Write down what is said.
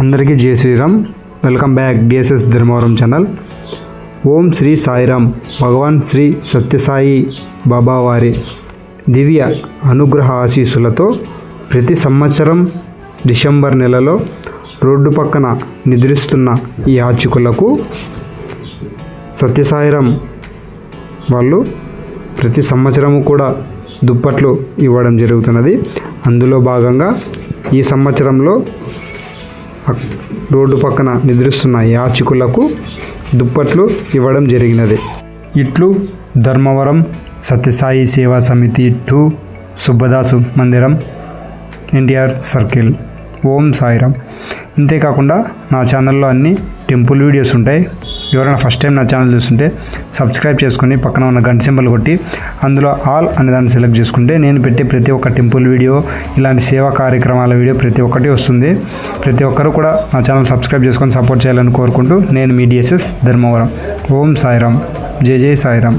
అందరికీ జై Sriram. Welcome back DSS Dharmavaram channel. ఓం శ్రీ సాయిరామ్. భగవాన్ శ్రీ సత్యసాయి బాబావారి దివ్య అనుగ్రహ ఆశీస్సులతో ప్రతి సంవత్సరం డిసెంబర్ నెలలో రోడ్డు పక్కన నిద్రిస్తున్న ఈ యాచకులకు సత్యసాయిరామ్ వాళ్ళు ప్రతి సంవత్సరము కూడా దుప్పట్లు ఇవ్వడం జరుగుతున్నది. అందులో భాగంగా ఈ సంవత్సరంలో రోడ్డు పక్కన నిద్రిస్తున్న యాచకులకు దుప్పట్లు ఇవ్వడం జరిగినది. ఇట్లు ధర్మవరం సత్యసాయి సేవా సమితి టూ సుబ్బదాసు మందిరం ఎన్టీఆర్ సర్కిల్. ఓం సాయిరామ్ అంతేకాకుండా నా ఛానల్లో అన్ని టెంపుల్ వీడియోస్ ఉంటాయి. ఎవరైనా ఫస్ట్ టైం నా ఛానల్ చూస్తుంటే సబ్స్క్రైబ్ చేసుకుని పక్కన ఉన్న గంట సింబల్ కొట్టి అందులో ఆల్ అనే దాన్ని సెలెక్ట్ చేసుకుంటే నేను పెట్టే ప్రతి ఒక్క టెంపుల్ వీడియో ఇలాంటి సేవా కార్యక్రమాల వీడియో ప్రతి ఒక్కటి వస్తుంది. ప్రతి ఒక్కరు కూడా నా ఛానల్ సబ్స్క్రైబ్ చేసుకొని సపోర్ట్ చేయాలని కోరుకుంటూ నేను మీ డిఎస్ఎస్ ధర్మవరం. ఓం సాయిరామ్. జై జై సాయిరామ్.